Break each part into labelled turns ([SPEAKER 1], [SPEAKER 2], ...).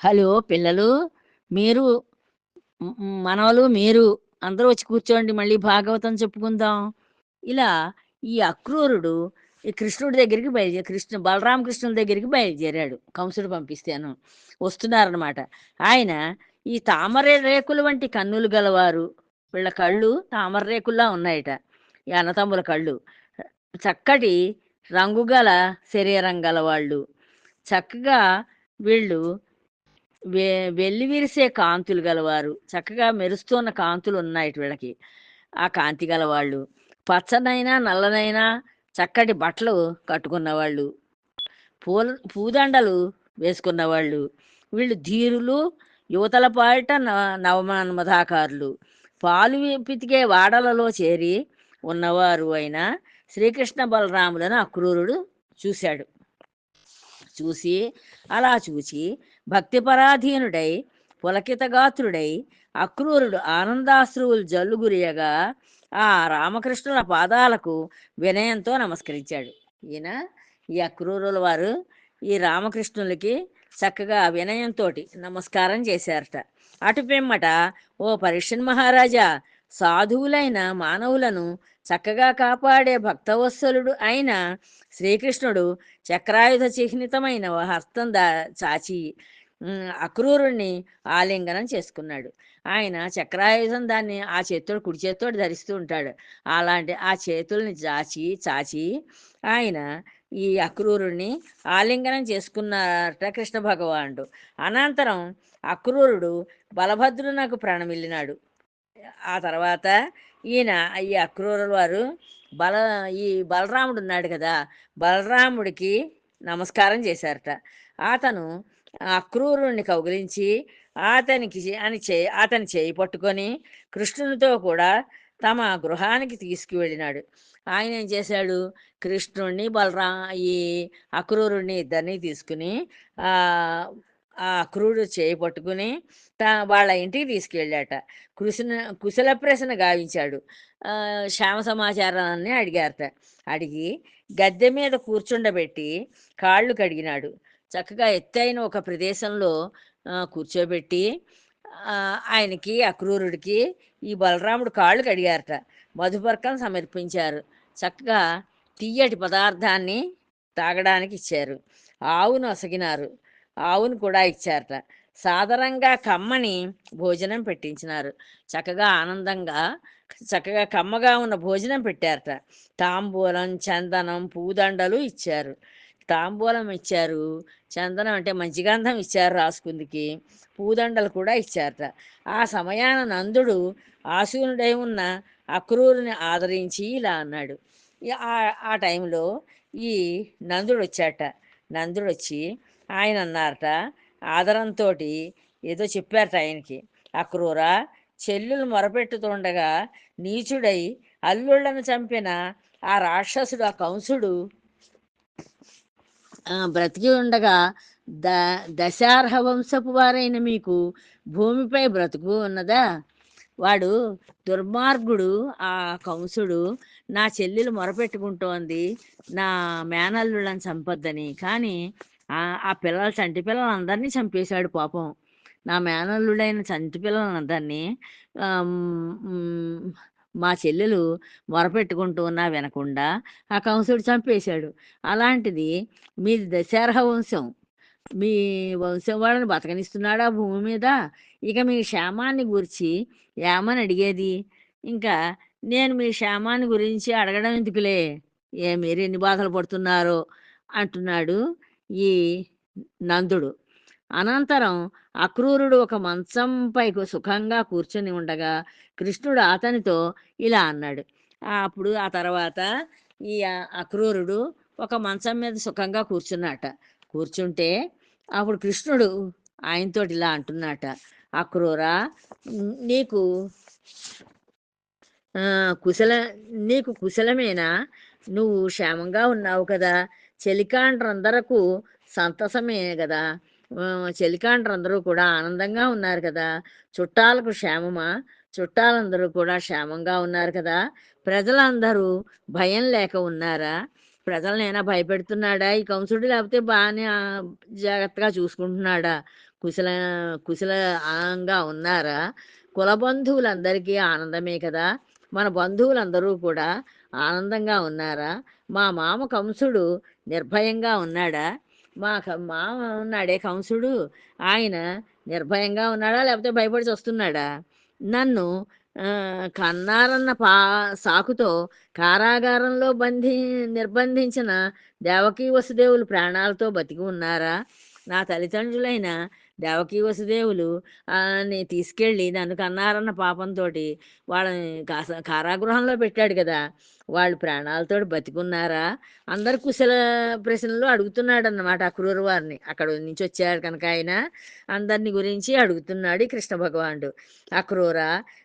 [SPEAKER 1] Hello పిల్లలు మీరు మనవలు మీరు అందరూ వచ్చి కూర్చోండి మళ్ళీ భాగవతం చెప్పుకుందాం. ఇలా ఈ అక్రూరుడు ఈ కృష్ణుడి దగ్గరికి బయలుదేరి కృష్ణ బలరామకృష్ణుల దగ్గరికి బయలుదేరాడు కంసుడు పంపిస్తాను. వస్తున్నారనమాట ఆయన ఈ తామర రేకులు వంటి కన్నులు గలవారు. వీళ్ళ కళ్ళు తామర రేకుల్లా ఉన్నాయట. ఈ అన్నతమ్ముల కళ్ళు. చక్కటి రంగుగల శరీరం గలవాళ్ళు. చక్కగా వీళ్ళు వె వెల్లి విరిసే కాంతులు గలవారు. చక్కగా మెరుస్తున్న కాంతులు ఉన్నాయి వీళ్ళకి. ఆ కాంతి గలవాళ్ళు. పచ్చనైనా నల్లనైనా చక్కటి బట్టలు కట్టుకున్నవాళ్ళు. పూల పూదండలు వేసుకున్నవాళ్ళు. వీళ్ళు ధీరులు యువతల పాట నవమన్మధాకారులు పాలు పితికే వాడలలో చేరి ఉన్నవారు అయిన శ్రీకృష్ణ బలరాములను అక్రూరుడు చూశాడు. చూసి అలా చూచి భక్తిపరాధీనుడై పులకితగాత్రుడై అక్రూరుడు ఆనందాశ్రువులు జల్లుగురియగా ఆ రామకృష్ణుల పాదాలకు వినయంతో నమస్కరించాడు. ఈయన ఈ అక్రూరుల వారు ఈ రామకృష్ణులకి చక్కగా వినయంతో నమస్కారం చేశారట. అటు పిమ్మట ఓ పరీక్షన్ మహారాజా సాధువులైన మానవులను చక్కగా కాపాడే భక్తవత్సలుడు అయిన శ్రీకృష్ణుడు చక్రాయుధ చిహ్నితమైన హస్తం దా చాచి అక్రూరుణ్ణి ఆలింగనం చేసుకున్నాడు. ఆయన చక్రాయుధం దాన్ని ఆ చేతితో కుడి చేతితో ధరిస్తూ ఉంటాడు. అలాంటి ఆ చేతుల్ని చాచి చాచి ఆయన ఈ అక్రూరుణ్ణి ఆలింగనం చేసుకున్నారట కృష్ణ భగవానుడు. అనంతరం అక్రూరుడు బలభద్రునకు ప్రాణమిల్లినాడు ఆ తర్వాత ఈయన ఈ అక్రూరుల వారు బల ఈ బలరాముడు ఉన్నాడు కదా బలరాముడికి నమస్కారం చేశారట. అతను అక్రూరుణ్ణి కౌగిలించి అతనికి చే- అని చే అతని చేయి పట్టుకొని కృష్ణునితో కూడా తమ గృహానికి తీసుకువెళ్ళినాడు. ఆయన ఏం చేశాడు? కృష్ణుణ్ణి బలరా ఈ అక్రూరుణ్ణి ఇద్దరిని తీసుకుని ఆ అక్రూరు అక్రూరుడు చేయి పట్టుకుని తా వాళ్ళ ఇంటికి తీసుకెళ్ళాట కృష్ణ కుశల ప్రశ్న గావించాడు. శ్యామ సమాచారాన్ని అడిగారట. అడిగి గద్దె మీద కూర్చుండబెట్టి కాళ్ళు కడిగినాడు. చక్కగా ఎత్తైన ఒక ప్రదేశంలో కూర్చోబెట్టి ఆయనకి అక్రూరుడికి ఈ బలరాముడు కాళ్ళు కడిగారట. మధుపర్కం సమర్పించారు. చక్కగా తీయటి పదార్థాన్ని తాగడానికి ఇచ్చారు. ఆవును అసగినారు. ఆవును కూడా ఇచ్చారట. సాధారణంగా కమ్మని భోజనం పెట్టించినారు. చక్కగా ఆనందంగా చక్కగా కమ్మగా ఉన్న భోజనం పెట్టారట. తాంబూలం చందనం పూదండలు ఇచ్చారు. తాంబూలం ఇచ్చారు. చందనం అంటే మంచి గంధం ఇచ్చారు రాసుకుందికి. పూదండలు కూడా ఇచ్చారట. ఆ సమయాన నందుడు ఆసూనుడై ఉన్న అక్రూరుని ఆదరించి ఇలా అన్నాడు. ఆ- ఆ టైంలో ఈ నందుడు వచ్చాట. నందుడు వచ్చి ఆయన అన్నారట ఆదరంతో ఏదో చెప్పారట ఆయనకి. అక్రూర చెల్లులు మొరపెట్టుతుండగా నీచుడై అల్లుళ్ళను చంపిన ఆ రాక్షసుడు ఆ కంసుడు బ్రతికి ఉండగా ద దశార్హ వంశపు వారైన మీకు భూమిపై బ్రతుకు ఉన్నదా? వాడు దుర్మార్గుడు ఆ కంసుడు నా చెల్లెలు మొరపెట్టుకుంటోంది నా మేనల్లుళ్ళని చంపొద్దని. కానీ ఆ పిల్లల చంటి పిల్లలందరినీ చంపేశాడు పాపం. నా మేనల్లుడైన చంటి పిల్లలందరినీ మా చెల్లెలు మొరపెట్టుకుంటూ ఉన్నా వినకుండా ఆ కంసుడు చంపేశాడు. అలాంటిది మీది దశార్హ వంశం మీ వంశం వాళ్ళని బతకనిస్తున్నాడా భూమి మీద? ఇక మీ క్షేమాన్ని గురించి ఏమని అడిగేది? ఇంకా నేను మీ క్షేమాన్ని గురించి అడగడం ఎందుకులే? ఏ మీరు ఎన్ని బాధలు పడుతున్నారో అంటున్నాడు ఈ నందుడు. అనంతరం అక్రూరుడు ఒక మంచంపై సుఖంగా కూర్చొని ఉండగా కృష్ణుడు అతనితో ఇలా అన్నాడు. అప్పుడు ఆ తర్వాత ఈ అక్రూరుడు ఒక మంచం మీద సుఖంగా కూర్చున్నట. కూర్చుంటే అప్పుడు కృష్ణుడు ఆయనతో ఇలా అంటున్నట. అక్రూరా నీకు కుశల నీకు కుశలమేనా? నువ్వు క్షేమంగా ఉన్నావు కదా. చెలికాండ్రందరకు సంతసమే కదా. చెలికాండ్రందరూ కూడా ఆనందంగా ఉన్నారు కదా. చుట్టాలకు క్షేమమా? చుట్టాలందరూ కూడా క్షేమంగా ఉన్నారు కదా. ప్రజలందరూ భయం లేక ఉన్నారా? ప్రజలనైనా భయపెడుతున్నాడా? ఈ కంసుడు లేకపోతే బాగానే జాగ్రత్తగా చూసుకుంటున్నాడా? కుశల కుశలంగా ఉన్నారా? కుల బంధువులందరికీ ఆనందమే కదా. మన బంధువులందరూ కూడా ఆనందంగా ఉన్నారా? మా మామ కంసుడు నిర్భయంగా ఉన్నాడా? మా క- ఉన్నాడే కంసుడు ఆయన నిర్భయంగా ఉన్నాడా లేకపోతే భయపడి వస్తున్నాడా నన్ను కన్నారన్న పా సాకుతో కారాగారంలో బంధి నిర్బంధించిన దేవకీ వసుదేవులు ప్రాణాలతో బతికి ఉన్నారా? నా తల్లిదండ్రులైన దేవకీ వసుదేవులు ని తీసుకెళ్ళి నన్ను కన్నారన్న పాపంతో వాళ్ళని కారాగృహంలో పెట్టాడు కదా. వాళ్ళు ప్రాణాలతో బతికున్నారా? అందరు కుశల ప్రశ్నలు అడుగుతున్నాడు అన్నమాట అక్రూరు వారిని. అక్కడ నుంచి వచ్చారు కనుక ఆయన అందరిని గురించి అడుగుతున్నాడు కృష్ణ భగవానుడు. అక్రూర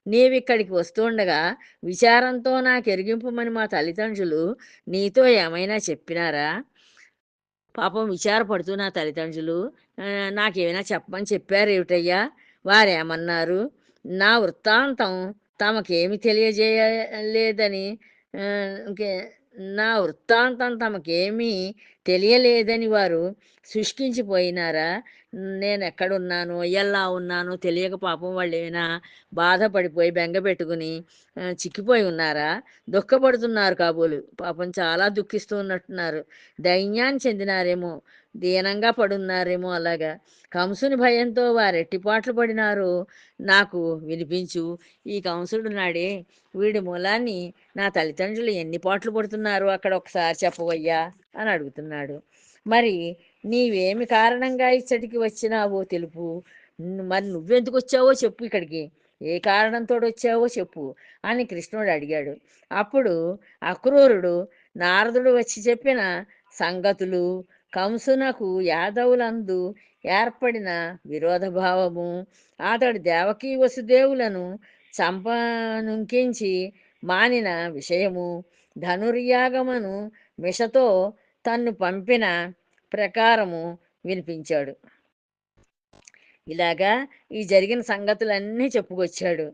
[SPEAKER 1] నీవిక్కడికి వస్తుండగా విచారంతో నాకు ఎరిగింపమని మా తల్లిదండ్రులు నీతో ఏమైనా చెప్పినారా? పాపం విచారపడుతూ నా తల్లిదండ్రులు నాకేమైనా చెప్పమని చెప్పారు ఏమిటయ్యా వారేమన్నారు? నా వృత్తాంతం తమకేమి తెలియజేయలేదని నా వృత్తాంతం తమకేమీ తెలియలేదని వారు సృష్టించిపోయినారా? నేను ఎక్కడున్నాను ఎలా ఉన్నానో తెలియక పాపం వాళ్ళు ఏమైనా బాధపడిపోయి బెంగ పెట్టుకుని చిక్కిపోయి ఉన్నారా? దుఃఖపడుతున్నారు కాబోలు. పాపం చాలా దుఃఖిస్తూ ఉన్నట్టున్నారు. దైన్యాన్ని చెందినారేమో దీనంగా పడున్నారేమో అలాగా. కంసుని భయంతో వారెట్టి పాటలు పడినారు. నాకు వినిపించు ఈ కంసుడు నాడే వీడి మూలాన్ని నా తల్లిదండ్రులు ఎన్ని పాట్లు పడుతున్నారు అక్కడ ఒకసారి చెప్పవయ్యా? అని అడుగుతున్నాడు. మరి నీవేమి కారణంగా ఇచ్చటికి వచ్చినావో తెలుపు. మరి నువ్వెందుకు వచ్చావో చెప్పు ఇక్కడికి. ఏ కారణంతో వచ్చావో చెప్పు అని కృష్ణుడు అడిగాడు. అప్పుడు అక్రూరుడు నారదుడు వచ్చి చెప్పిన సంగతులు కంసునకు యాదవులందు ఏర్పడిన విరోధభావము అతడు దేవకీ వసుదేవులను చంపనుంకించి మానిన విషయము ధనుర్యాగమను మిషతో తన్ను పంపిన ప్రకారము వినిపించాడు. ఇలాగా ఈ జరిగిన సంగతులన్నీ చెప్పుకొచ్చాడు.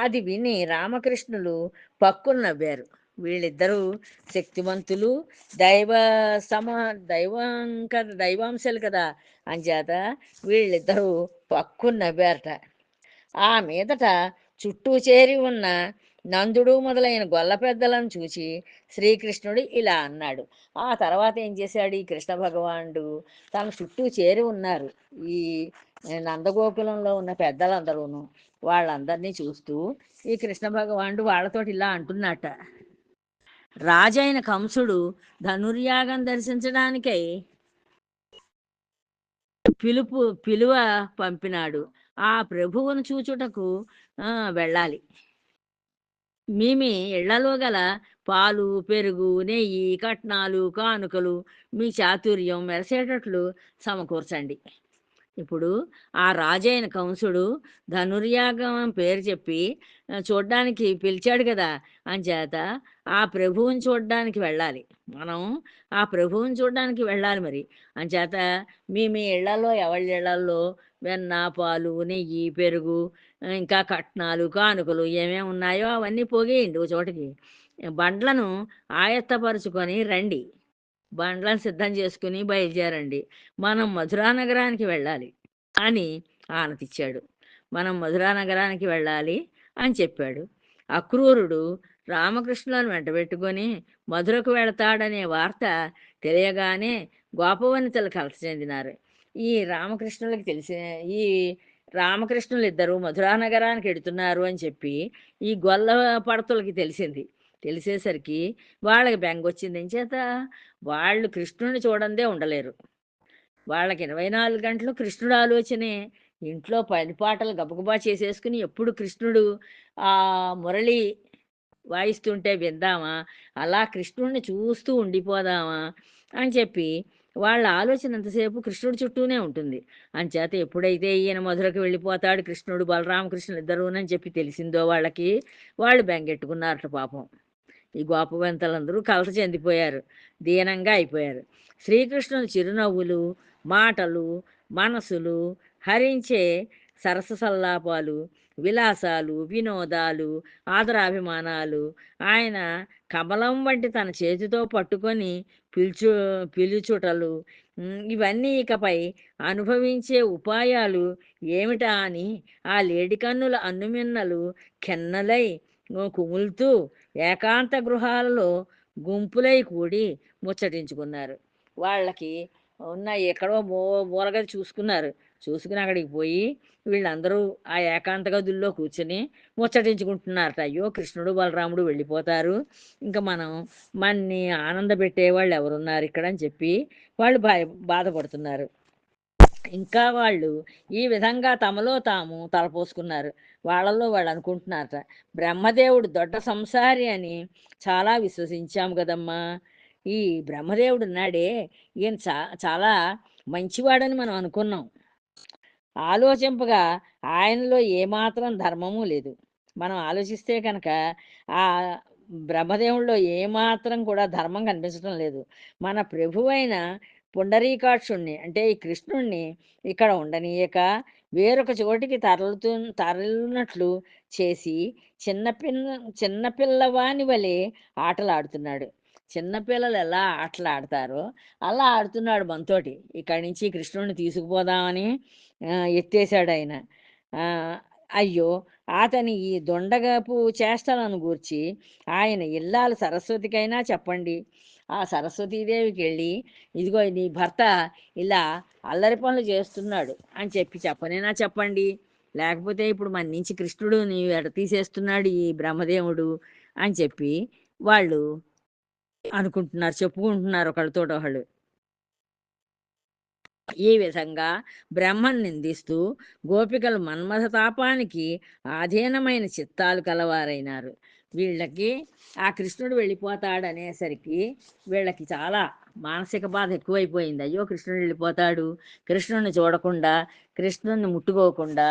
[SPEAKER 1] అది విని రామకృష్ణులు పక్కున నవ్వారు. వీళ్ళిద్దరూ శక్తివంతులు దైవ సమ దైవంక దైవాంశాలు కదా అంచేత వీళ్ళిద్దరూ పక్కున నవ్వారట. ఆ మీదట చుట్టూ చేరి ఉన్న నందుడు మొదలైన గొల్ల పెద్దలను చూచి శ్రీకృష్ణుడు ఇలా అన్నాడు. ఆ తర్వాత ఏం చేశాడు ఈ కృష్ణ భగవానుడు? తన చుట్టూ చేరి ఉన్నారు. ఈ నందగోకులంలో ఉన్న పెద్దలందరూను వాళ్ళందరినీ చూస్తూ ఈ కృష్ణ భగవానుడు వాళ్ళతోటి ఇలా అంటున్నట. రాజైన కంసుడు ధనుర్యాగం దర్శించడానికై పిలుపు పిలువ పంపినాడు. ఆ ప్రభువును చూచుటకు ఆ, వెళ్ళాలి. మీ ఇళ్ళలో గల పాలు పెరుగు నెయ్యి కట్నాలు కానుకలు మీ చాతుర్యం మెరసేటట్లు సమకూర్చండి. ఇప్పుడు ఆ రాజైన కంసుడు ధనుర్యాగం పేరు చెప్పి చూడ్డానికి పిలిచాడు కదా! అంచేత ఆ ప్రభువుని చూడడానికి వెళ్ళాలి. మనం ఆ ప్రభువుని చూడడానికి వెళ్ళాలి మరి. అంచేత మీ మీ ఇళ్ళలో ఎవరి ఇళ్ళలో వెన్న పాలు నెయ్యి పెరుగు ఇంకా కట్నాలు కానుకలు ఏమేమి ఉన్నాయో అవన్నీ పోగేయండి ఒక చోటకి. బండ్లను ఆయత్తపరుచుకొని రండి. బండ్లను సిద్ధం చేసుకుని బయలుదేరండి. మనం మధురా నగరానికి వెళ్ళాలి అని ఆనతిచ్చాడు. మనం మధురా నగరానికి వెళ్ళాలి అని చెప్పాడు. అక్రూరుడు రామకృష్ణులను వెంటబెట్టుకొని మధురకు వెళతాడనే వార్త తెలియగానే గోపవనితలు కలత చెందినారు. ఈ రామకృష్ణులకు తెలిసి ఈ రామకృష్ణులు ఇద్దరు మధురా నగరానికి ఎడుతున్నారు అని చెప్పి ఈ గొల్ల పడతలకి తెలిసింది. తెలిసేసరికి వాళ్ళకి బెంగ వచ్చింది చేత? వాళ్ళు కృష్ణుని చూడందే ఉండలేరు. వాళ్ళకి ఇరవై నాలుగు గంటలు కృష్ణుడు ఆలోచనే. ఇంట్లో పని పాటలు గబగబా చేసేసుకుని ఎప్పుడు కృష్ణుడు ఆ మురళి వాయిస్తుంటే విందామా? అలా కృష్ణుడిని చూస్తూ ఉండిపోదామా? అని చెప్పి వాళ్ళ ఆలోచన ఎంతసేపు కృష్ణుడి చుట్టూనే ఉంటుంది. అంచేత ఎప్పుడైతే ఈయన మధురకు వెళ్ళిపోతాడు కృష్ణుడు బలరామకృష్ణులు ఇద్దరునని చెప్పి తెలిసిందో వాళ్ళకి వాళ్ళు బెంగెట్టుకున్నారట పాపం. ఈ గోపవంతలందరూ కలత చెందిపోయారు. దీనంగా అయిపోయారు. శ్రీకృష్ణుని చిరునవ్వులు మాటలు మనసులు హరించే సరస సల్లాపాలు విలాసాలు వినోదాలు ఆదరాభిమానాలు ఆయన కమలం వంటి తన చేతితో పట్టుకొని పిలుచు పిలుచుటలు ఇవన్నీ ఇకపై అనుభవించే ఉపాయాలు ఏమిటా అని ఆ లేడి కన్నుల అన్నుమిన్నలు కెన్నలై కుములుతూ ఏకాంత గృహాలలో గుంపులై కూడి ముచ్చటించుకున్నారు. వాళ్ళకి ఉన్న ఎక్కడో మో మూలగది చూసుకున్నారు. చూసుకుని అక్కడికి పోయి వీళ్ళందరూ ఆ ఏకాంత గదుల్లో కూర్చొని ముచ్చటించుకుంటున్నారట అయ్యో కృష్ణుడు బలరాముడు వెళ్ళిపోతారు. ఇంకా మనం మన్ని ఆనంద పెట్టేవాళ్ళు ఎవరున్నారు ఇక్కడ అని చెప్పి వాళ్ళు బా బాధపడుతున్నారు. ఇంకా వాళ్ళు ఈ విధంగా తమలో తాము తలపోసుకున్నారు. వాళ్ళలో వాళ్ళు అనుకుంటున్నారట. బ్రహ్మదేవుడు దొడ్డ సంసారి అని చాలా విశ్వసించాము కదమ్మా. ఈ బ్రహ్మదేవుడు ఉన్నాడే ఈయన చా చాలా మంచివాడని మనం అనుకున్నాం. ఆలోచింపగా ఆయనలో ఏమాత్రం ధర్మము లేదు. మనం ఆలోచిస్తే కనుక ఆ బ్రహ్మదేవుల్లో ఏమాత్రం కూడా ధర్మం కనిపించడం లేదు. మన ప్రభువైన పుండరీకాక్షుణ్ణి. అంటే ఈ కృష్ణుణ్ణి ఇక్కడ ఉండనీయక వేరొక చోటికి తరలుతూ తరలినట్లు చేసి చిన్నపిల్ల చిన్నపిల్లవాని వలె ఆటలాడుతున్నాడు. చిన్నపిల్లలు ఎలా ఆటలాడతారో అలా ఆడుతున్నాడు మనతోటి. ఇక్కడి నుంచి కృష్ణుడిని తీసుకుపోదామని ఎత్తేసాడు ఆయన. అయ్యో! అతని ఈ దొండగపు చేష్టలను గూర్చి ఆయన ఇల్లాలు సరస్వతికైనా చెప్పండి. ఆ సరస్వతీదేవికి వెళ్ళి ఇదిగో నీ భర్త ఇలా అల్లరి పనులు చేస్తున్నాడు అని చెప్పి చెప్పనేనా చెప్పండి? లేకపోతే ఇప్పుడు మన నుంచి కృష్ణుడు నీ ఎడ తీసేస్తున్నాడు ఈ బ్రహ్మదేవుడు అని చెప్పి వాళ్ళు అనుకుంటున్నారు చెప్పుకుంటున్నారు ఒకళ్ళతో ఒకళ్ళు. ఈ విధంగా బ్రహ్మను నిందిస్తూ గోపికలు మన్మథ తాపానికి ఆధీనమైన చిత్తాలు కలవారైనారు. వీళ్ళకి ఆ కృష్ణుడు వెళ్ళిపోతాడు అనేసరికి వీళ్ళకి చాలా మానసిక బాధ ఎక్కువైపోయింది. అయ్యో కృష్ణుడు వెళ్ళిపోతాడు. కృష్ణుడిని చూడకుండా కృష్ణుడిని ముట్టుకోకుండా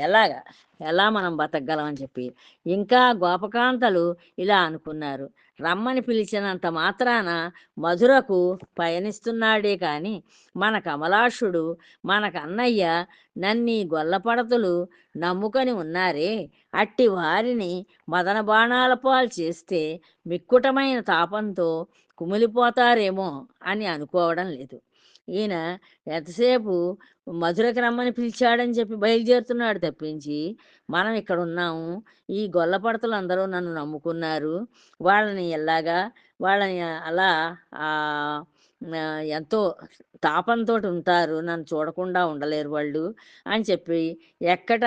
[SPEAKER 1] ఎలాగా? ఎలా మనం బతకగలమని చెప్పి. ఇంకా గోపకాంతలు ఇలా అనుకున్నారు. రమ్మని పిలిచినంత మాత్రాన మధురకు పయనిస్తున్నాడే కానీ మన కమలాషుడు మనకు అన్నయ్య నన్ని గొల్లపడతలు నమ్ముకొని ఉన్నారే. అట్టి వారిని మదన బాణాల పాలు చేస్తే మిక్కుటమైన తాపంతో కుమిలిపోతారేమో అని అనుకోవడం లేదు. ఈయన ఎంతసేపు మధురకి రమ్మని పిలిచాడని చెప్పి బయలుదేరుతున్నాడు తప్పించి మనం ఇక్కడ ఉన్నాము. ఈ గొల్లపడతలు అందరూ నన్ను నమ్ముకున్నారు. వాళ్ళని ఎలాగా వాళ్ళని అలా ఎంతో తాపంతో ఉంటారు. నన్ను చూడకుండా ఉండలేరు వాళ్ళు అని చెప్పి ఎక్కడ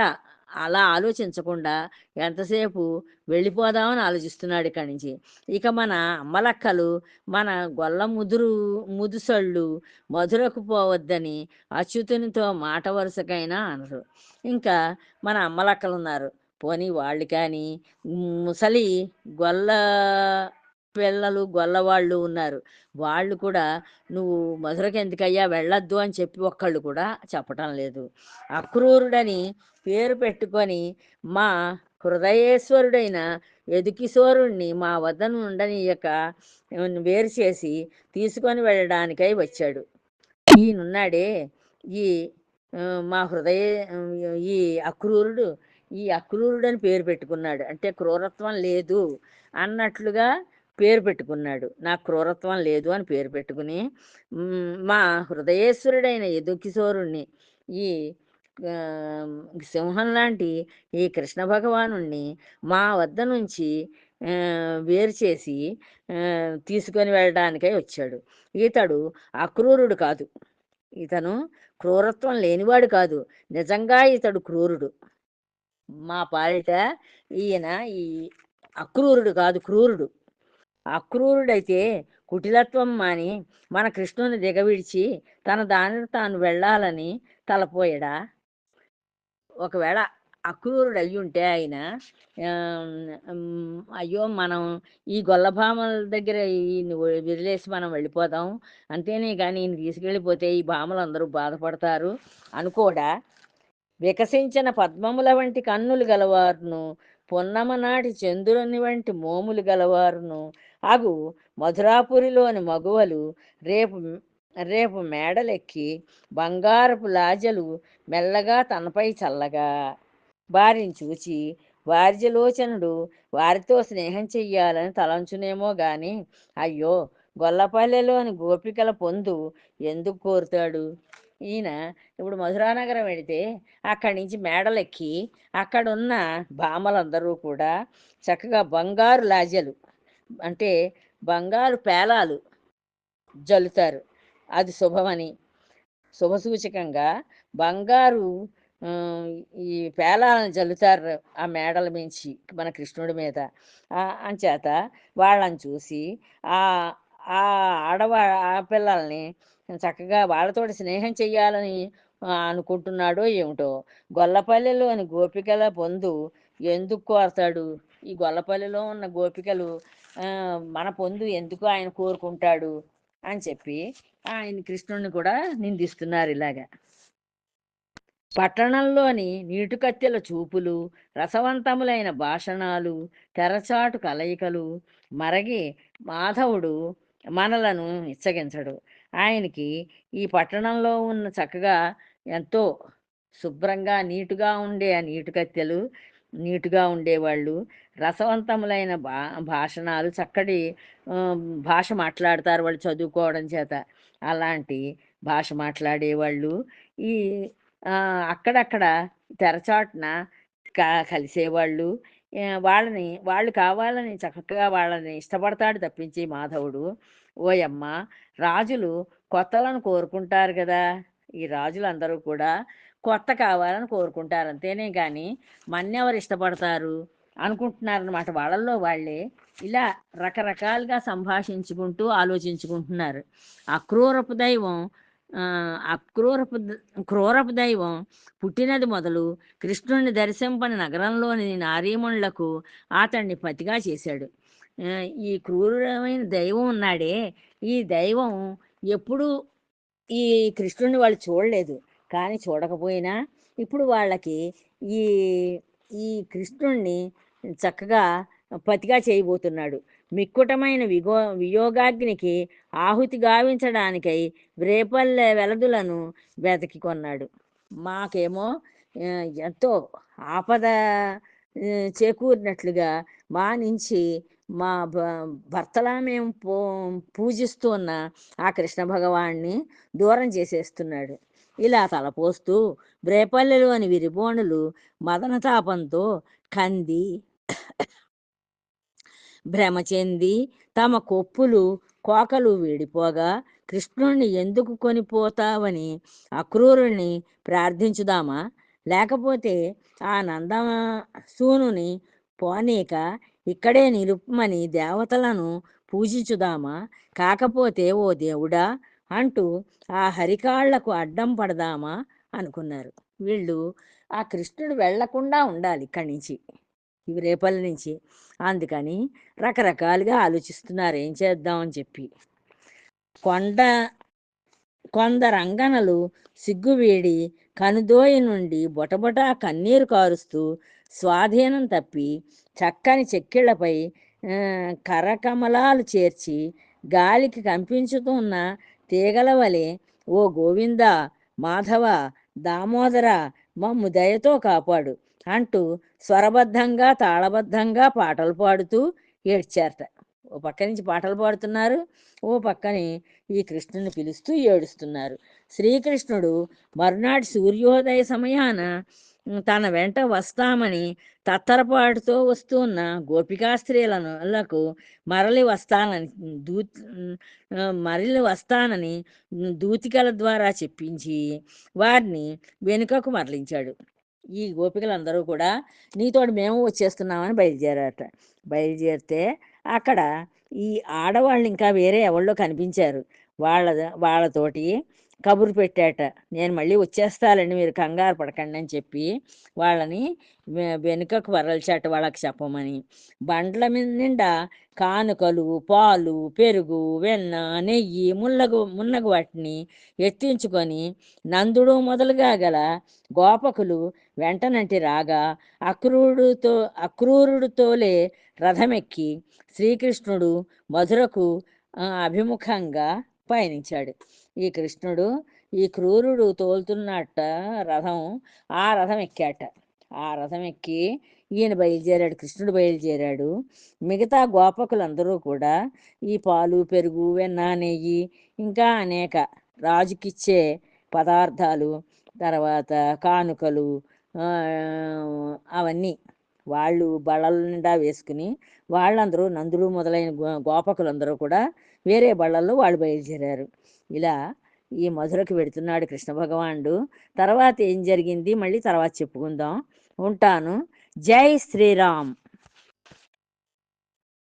[SPEAKER 1] అలా ఆలోచించకుండా ఎంతసేపు వెళ్ళిపోదామని ఆలోచిస్తున్నాడు ఇక్కడి నుంచి. ఇక మన అమ్మలక్కలు మన గొల్ల ముదురు ముదుసళ్ళు మధురకు పోవద్దని అచ్యుతునితో మాట వరుసకైనా అనరు. ఇంకా మన అమ్మలక్కలు ఉన్నారు. పోనీ వాళ్ళు కానీ ముసలి గొల్ల పిల్లలు గొల్లవాళ్ళు ఉన్నారు. వాళ్ళు కూడా నువ్వు మధురకి ఎందుకయ్యా వెళ్ళొద్దు అని చెప్పి ఒక్కళ్ళు కూడా చెప్పటం లేదు. అక్రూరుడని పేరు పెట్టుకొని మా హృదయేశ్వరుడైన యదుకిశోరుణ్ణి మా వద్ద ఉండనీయక వేరు చేసి తీసుకొని వెళ్ళడానికై వచ్చాడు. ఈయనున్నాడే ఈ మా హృదయ ఈ అక్రూరుడు ఈ అక్రూరుడని పేరు పెట్టుకున్నాడు. అంటే క్రూరత్వం లేదు అన్నట్లుగా పేరు పెట్టుకున్నాడు. నా క్రూరత్వం లేదు అని పేరు పెట్టుకుని మా హృదయేశ్వరుడైన యదుకిశోరుణ్ణి ఈ సింహం లాంటి ఈ కృష్ణ భగవానుణ్ణి మా వద్ద నుంచి వేరు చేసి తీసుకొని వెళ్ళడానికై వచ్చాడు. ఇతడు అక్రూరుడు కాదు. ఇతను క్రూరత్వం లేనివాడు కాదు. నిజంగా ఇతడు క్రూరుడు. మా పాలిట ఈయన ఈ అక్రూరుడు కాదు క్రూరుడు. అక్రూరుడైతే కుటిలత్వం మాని మన కృష్ణుని దిగవిడిచి తన దానిని తాను వెళ్ళాలని తలపోయడా? ఒకవేళ అక్రూరుడు అయ్యుంటే ఆయన అయ్యో మనం ఈ గొల్లభామల దగ్గర ఈయన్ని వదిలేసి మనం వెళ్ళిపోదాం. అంతేనే కానీ ఈయన తీసుకెళ్ళిపోతే ఈ భామలు అందరూ బాధపడతారు అనుకోడా వికసించిన పద్మముల వంటి కన్నులు గలవారును పొన్నమనాటి చంద్రుని వంటి మోములు గలవారును అగు మధురాపురిలోని మగువలు రేపు రేపు మేడలెక్కి బంగారపు లాజలు మెల్లగా తనపై చల్లగా. వారిని చూచి వార్జలోచనుడు వారితో స్నేహం చెయ్యాలని తలంచునేమో గాని అయ్యో గొల్లపల్లెలోని గోపికల పొందు ఎందుకు కోరుతాడు? ఈయన ఇప్పుడు మధురానగరం వెళితే అక్కడి నుంచి మేడలెక్కి అక్కడున్న భామలందరూ కూడా చక్కగా బంగారు లాజలు అంటే బంగారు పేలాలు జల్లుతారు. అది శుభమని. శుభసూచకంగా బంగారు ఈ పేలాలను జల్లుతారు ఆ మేడల మించి మన కృష్ణుడి మీద. అంచేత వాళ్ళని చూసి ఆ ఆ ఆడవా ఆ పిల్లల్ని చక్కగా వాళ్ళతోటి స్నేహం చెయ్యాలని అనుకుంటున్నాడో ఏమిటో గొల్లపల్లిలోని గోపికల పొందు ఎందుకు కోరతాడు? ఈ గొల్లపల్లిలో ఉన్న గోపికలు మన పొందు ఎందుకు ఆయన కోరుకుంటాడు అని చెప్పి ఆయన కృష్ణుడిని కూడా నిందిస్తున్నారు ఇలాగా. పట్టణంలోని నీటుకత్తెల చూపులు రసవంతములైన భాషణాలు తెరచాటు కలయికలు మరగి మాధవుడు మనలను ఇచ్చగించడు ఆయనకి ఈ పట్టణంలో ఉన్న చక్కగా ఎంతో శుభ్రంగా నీటుగా ఉండే ఆ నీటుకత్తెలు నీటుగా ఉండేవాళ్ళు. రసవంతములైన భా భాషణాలు చక్కటి భాష మాట్లాడతారు వాళ్ళు చదువుకోవడం చేత. అలాంటి భాష మాట్లాడేవాళ్ళు. ఈ అక్కడక్కడ తెరచాటున క కలిసేవాళ్ళు. వాళ్ళని వాళ్ళు కావాలని చక్కగా వాళ్ళని ఇష్టపడతాడు తప్పించి మాధవుడు. ఓయమ్మ రాజులు కొత్తలను కోరుకుంటారు కదా. ఈ రాజులందరూ కూడా కొత్త కావాలని కోరుకుంటారు. అంతేనే కానీ మన్నెవరు ఇష్టపడతారు అనుకుంటున్నారనమాట వాళ్ళల్లో వాళ్ళే. ఇలా రకరకాలుగా సంభాషించుకుంటూ ఆలోచించుకుంటున్నారు. అక్రూరపు దైవం అక్రూరపు క్రూరపు దైవం పుట్టినది మొదలు కృష్ణుని దర్శింపని నగరంలోని నారీమణులకు అతన్ని పతిగా చేశాడు. ఈ క్రూరమైన దైవం ఉన్నాడే. ఈ దైవం ఎప్పుడూ ఈ కృష్ణుని వాళ్ళు చూడలేదు. కానీ చూడకపోయినా ఇప్పుడు వాళ్ళకి ఈ ఈ కృష్ణుణ్ణి చక్కగా పతిగా చేయబోతున్నాడు. మిక్కుటమైన విగో వియోగాగ్నికి ఆహుతి గావించడానికై రేపల్లె వెలదులను వెతకి కొన్నాడు. మాకేమో ఎంతో ఆపద చేకూరినట్లుగా మా నుంచి మా భ భర్తలా మేము పూ పూజిస్తున్న ఆ కృష్ణ భగవాన్ని దూరం చేసేస్తున్నాడు. ఇలా తలపోస్తూ బ్రేపల్లెలోని విరిబోణులు మదనతాపంతో కంది భ్రమ చెంది తమ కొప్పులు కోకలు వేడిపోగా కృష్ణుణ్ణి ఎందుకు కొనిపోతావని అక్రూరుణ్ణి ప్రార్థించుదామా? లేకపోతే ఆ నందమ సూనుని పోనీక ఇక్కడే నిలుపమని దేవతలను పూజించుదామా? కాకపోతే ఓ దేవుడా అంటూ ఆ హరికాళ్ళకు అడ్డం పడదామా అనుకున్నారు. వీళ్ళు ఆ కృష్ణుడు వెళ్ళకుండా ఉండాలి ఇక్కడి నుంచి ఇవి రేపటి నుంచి. అందుకని రకరకాలుగా ఆలోచిస్తున్నారు ఏం చేద్దామని చెప్పి. కొండ కొందరంగనలు సిగ్గువీడి కనుదోయి నుండి బొటబొటా కన్నీరు కారుస్తూ స్వాధీనం తప్పి చక్కని చెక్కిళ్ళపై కరకమలాలు చేర్చి గాలికి కంపించుతున్న తీగల వలె ఓ గోవింద మాధవ దామోదర మమ్ము దయతో కాపాడు అంటూ స్వరబద్ధంగా తాళబద్ధంగా పాటలు పాడుతూ ఏడ్చారట. ఓ పక్క నుంచి పాటలు పాడుతున్నారు. ఓ పక్కని ఈ కృష్ణుని పిలుస్తూ ఏడుస్తున్నారు. శ్రీకృష్ణుడు మరునాటి సూర్యోదయ సమయాన తన వెంట వస్తామని తత్తరపాటుతో వస్తున్న గోపికా స్త్రీలకు మరలి వస్తానని దూ మరలి వస్తానని దూతికల ద్వారా చెప్పించి వారిని వెనుకకు మరలించాడు. ఈ గోపికలందరూ కూడా నీతోటి మేము వచ్చేస్తున్నామని బయలుదేరారట. బయలుదేరితే అక్కడ ఈ ఆడవాళ్ళు ఇంకా వేరే ఎవళ్ళో కనిపించారు. వాళ్ళ వాళ్ళతోటి కబురు పెట్టాట. నేను మళ్ళీ వచ్చేస్తానండి మీరు కంగారు పడకండి అని చెప్పి వాళ్ళని వెనుకకు వరల్చాట వాళ్ళకి చెప్పమని. బండ్ల మీద నిండా కానుకలు పాలు పెరుగు వెన్న నెయ్యి ముల్లగు మున్నగు వాటిని ఎత్తించుకొని నందుడు మొదలుగా గల గోపకులు వెంటనంటి రాగా అక్రూరుడితో అక్రూరుడితోలే రథమెక్కి శ్రీకృష్ణుడు మధురకు అభిముఖంగా పయనించాడు. ఈ కృష్ణుడు ఈ క్రూరుడు తోలుతున్నట్ట రథం ఆ రథం ఎక్కాట. ఆ రథం ఎక్కి ఈయన బయలుదేరాడు కృష్ణుడు బయలుదేరాడు. మిగతా గోపకులందరూ కూడా ఈ పాలు పెరుగు వెన్న నెయ్యి ఇంకా అనేక రాజుకిచ్చే పదార్థాలు తర్వాత కానుకలు అవన్నీ వాళ్ళు బళ్ళల నిండా వేసుకుని వాళ్ళందరూ నందులు మొదలైన గో- గోపకులందరూ కూడా వేరే బళ్ళల్లో వాళ్ళు బయలుదేరారు. ఇలా ఈ మధురకు వెడుతున్నాడు కృష్ణ భగవానుడు. తర్వాత ఏం జరిగింది? మళ్ళీ తర్వాత చెప్పుకుందాం. ఉంటాను. జై శ్రీరామ్.